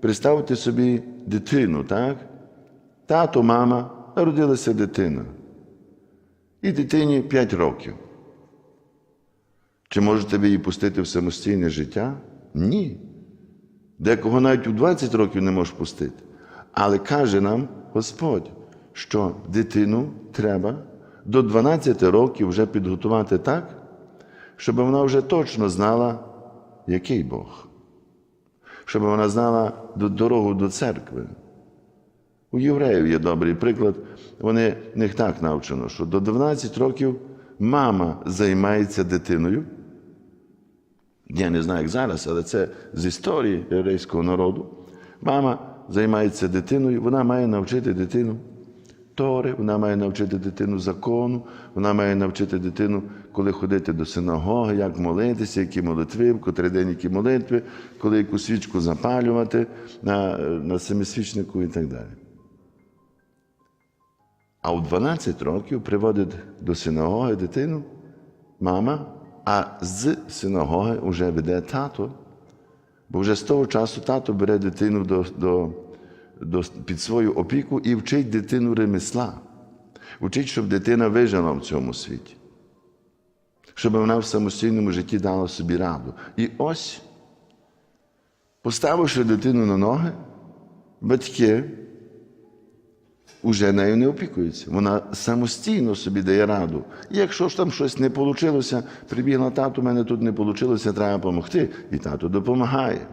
представте собі дитину, так? Тато, мама, народилася дитина. І дитині 5 років. Чи можете ви її пустити в самостійне життя? Ні. Декого навіть у 20 років не можеш пустити. Але каже нам Господь, що дитину треба до 12 років вже підготувати так, щоб вона вже точно знала, який Бог, щоб вона знала дорогу до церкви. У євреїв є добрий приклад. Вони них так навчено, що до 12 років мама займається дитиною. Я не знаю, як зараз, але це з історії єврейського народу. Мама займається дитиною, вона має навчити дитину Тори, вона має навчити дитину закону, вона має навчити дитину, коли ходити до синагоги, як молитися, які молитви, в котрий день які молитви, коли яку свічку запалювати на, на семисвічнику і так далі. А у 12 років приводить до синагоги дитину мама, а з синагоги вже веде тато. Бо вже з того часу тато бере дитину до, до, під свою опіку і вчить дитину ремесла. Вчить, щоб дитина вижила в цьому світі, щоб вона в самостійному житті дала собі раду. І ось, поставивши дитину на ноги, батьки уже нею не опікуються. Вона самостійно собі дає раду. І якщо ж там щось не вийшло, прибігла тату, мене тут не вийшло, треба допомогти. І тато допомагає.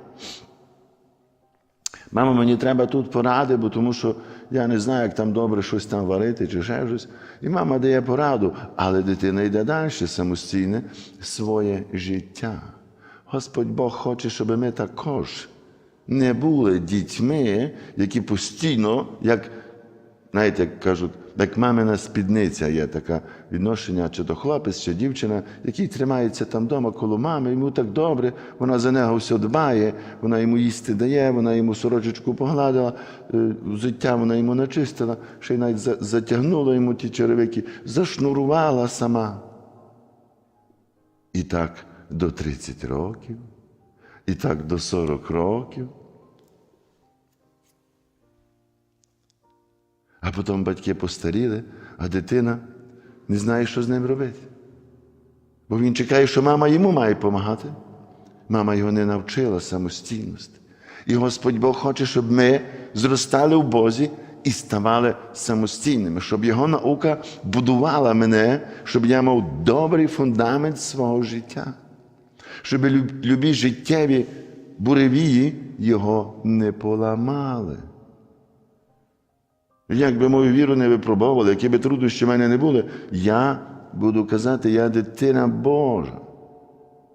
Мама, мені треба тут поради, бо тому що я не знаю, як там добре щось там варити чи ще щось. І мама дає пораду, але дитина йде далі самостійне своє життя. Господь Бог хоче, щоб ми також не були дітьми, які постійно, як знаєте, як кажуть, як мамина спідниця є таке відношення, чи то хлопець, чи дівчина, який тримається там вдома коло мами, йому так добре, вона за нього все дбає, вона йому їсти дає, вона йому сорочечку погладила, е, взуття вона йому начистила, ще й навіть затягнула йому ті черевики, зашнурувала сама. І так до 30 років, і так до 40 років. А потім батьки постаріли, а дитина не знає, що з ним робити. Бо він чекає, що мама йому має допомагати. Мама його не навчила самостійності. І Господь Бог хоче, щоб ми зростали в Бозі і ставали самостійними, щоб Його наука будувала мене, щоб я мав добрий фундамент свого життя, щоб любі життєві буревії його не поламали. Як би мою віру не випробовували, які би труднощі в мене не були, я буду казати, я дитина Божа.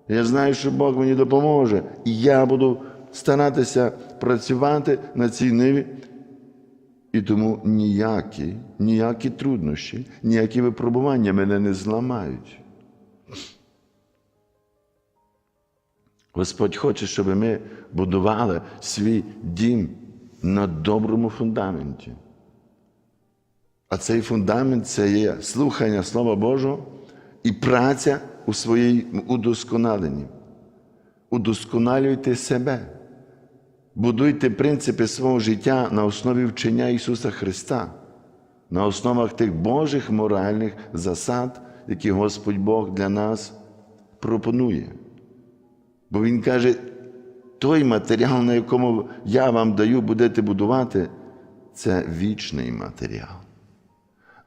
Я знаю, що Бог мені допоможе. І я буду старатися працювати на цій ниві. І тому ніякі, ніякі труднощі, ніякі випробування мене не зламають. Господь хоче, щоб ми будували свій дім на доброму фундаменті. А цей фундамент це є слухання Слова Божого і праця у своїй удосконаленні. Удосконалюйте себе, будуйте принципи свого життя на основі вчення Ісуса Христа, на основах тих Божих моральних засад, які Господь Бог для нас пропонує. Бо Він каже, той матеріал, на якому я вам даю, будете будувати, це вічний матеріал.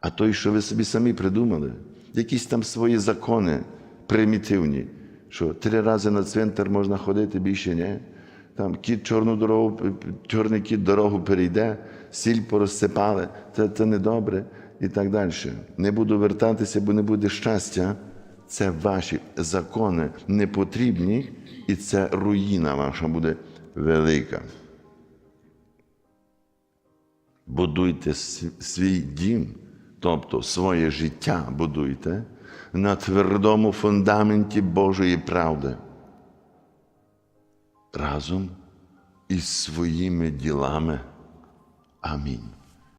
А той, що ви собі самі придумали, якісь там свої закони примітивні, що три рази на цвинтар можна ходити, більше ні. Там кіт чорну дорогу, чорний кіт дорогу перейде, сіль порозсипали, це, це недобре і так далі. Не буду вертатися, бо не буде щастя. Це ваші закони непотрібні, і це руїна ваша буде велика. Будуйте свій дім, тобто своє життя будуйте на твердому фундаменті Божої правди. Разом із своїми ділами. Амінь.